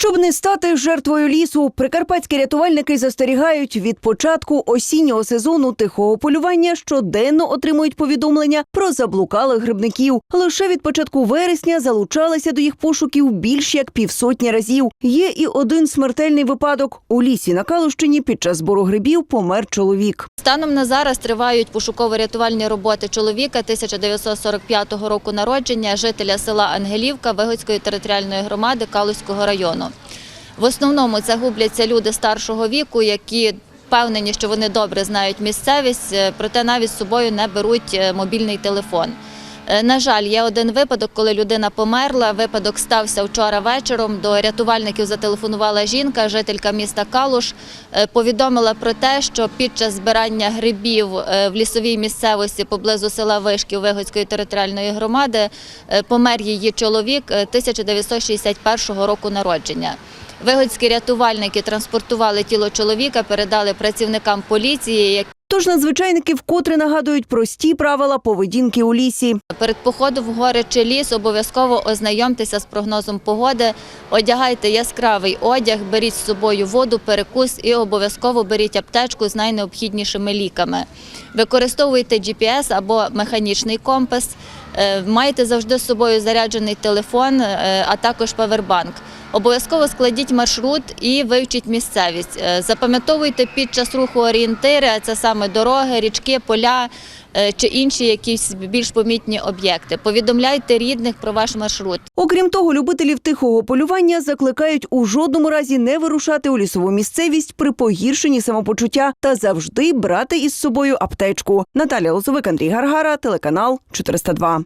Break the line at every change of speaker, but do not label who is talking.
Щоб не стати жертвою лісу, прикарпатські рятувальники застерігають від початку осіннього сезону тихого полювання щоденно отримують повідомлення про заблукалих грибників. Лише від початку вересня залучалися до їх пошуків більш як півсотні разів. Є і один смертельний випадок у лісі на Калущині під час збору грибів помер чоловік.
Станом на зараз тривають пошуково-рятувальні роботи чоловіка 1945 року народження, жителя села Ангелівка Вигодської територіальної громади Калузького району. В основному це губляться люди старшого віку, які впевнені, що вони добре знають місцевість, е, проте навіть з собою не беруть е, мобільний телефон. Е, На жаль, є один випадок, коли людина померла. Випадок стався вчора вечором. До рятувальників зателефонувала жінка, жителька міста Калуш. Е, Повідомила про те, що під час збирання грибів е, в лісовій місцевості поблизу села Вишків Вигодської територіальної громади помер її чоловік е, 1961 року народження. Вигодські рятувальники транспортували тіло чоловіка, передали працівникам поліції,
Тож надзвичайники вкотре нагадують прості правила поведінки у лісі.
Перед походом в гори чи ліс обов'язково ознайомтеся з прогнозом погоди, одягайте яскравий одяг, беріть з собою воду, перекус і обов'язково беріть аптечку з найнеобхіднішими ліками. Використовуйте GPS або механічний компас. Е, Майте завжди з собою заряджений телефон, е, а також павербанк. Обов'язково складіть маршрут і вивчіть місцевість. Е, Запам'ятовуйте під час руху орієнтири, це саме дороги, річки, поля чи інші якісь більш помітні об'єкти. Повідомляйте рідних про ваш маршрут.
Окрім того, любителів тихого полювання закликають у жодному разі не вирушати у лісову місцевість при погіршенні самопочуття та завжди брати із собою аптечку. Наталя Лозовик, Андрій Гаргара, телеканал 402.